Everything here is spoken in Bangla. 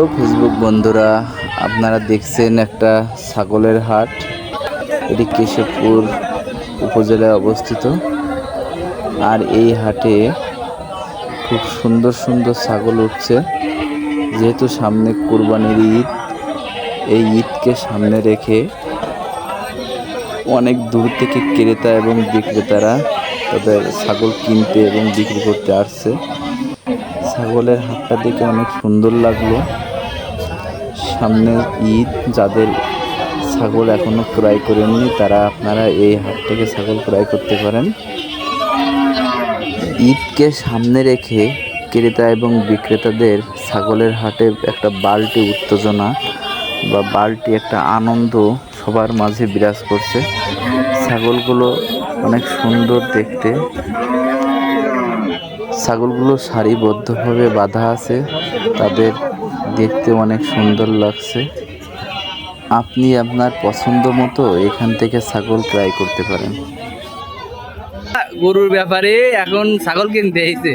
হ্যালো ফেসবুক বন্ধুরা, আপনারা দেখছেন একটা ছাগলের হাট। এটি কেশবপুর উপজেলায় অবস্থিত। আর এই হাটে খুব সুন্দর সুন্দর ছাগল উঠছে। যেহেতু সামনে কোরবানির ঈদ, এই ঈদকে সামনে রেখে অনেক দূর থেকে ক্রেতা এবং বিক্রেতারা তাদের ছাগল কিনতে এবং বিক্রি করতে আসছে। ছাগলের হাটটা দেখে অনেক সুন্দর লাগল। সামনে ঈদ, যাদের ছাগল এখনও ক্রয় করেননি, তারা আপনারা এই হাট থেকে ছাগল ক্রয় করতে পারেন। ঈদকে সামনে রেখে ক্রেতা এবং বিক্রেতাদের ছাগলের হাটে একটা বালটি উত্তেজনা বা বাল্টি একটা আনন্দ সবার মাঝে বিরাজ করছে। ছাগলগুলো অনেক সুন্দর দেখতে। ছাগলগুলো সারিবদ্ধভাবে বাঁধা আছে। তাদের দেখতে অনেক সুন্দর লাগছে। আপনি আপনার পছন্দ মতো এখান থেকে ছাগল ক্রয় করতে পারেন। গরুর ব্যাপারে এখন ছাগল কিনতে এসেছে।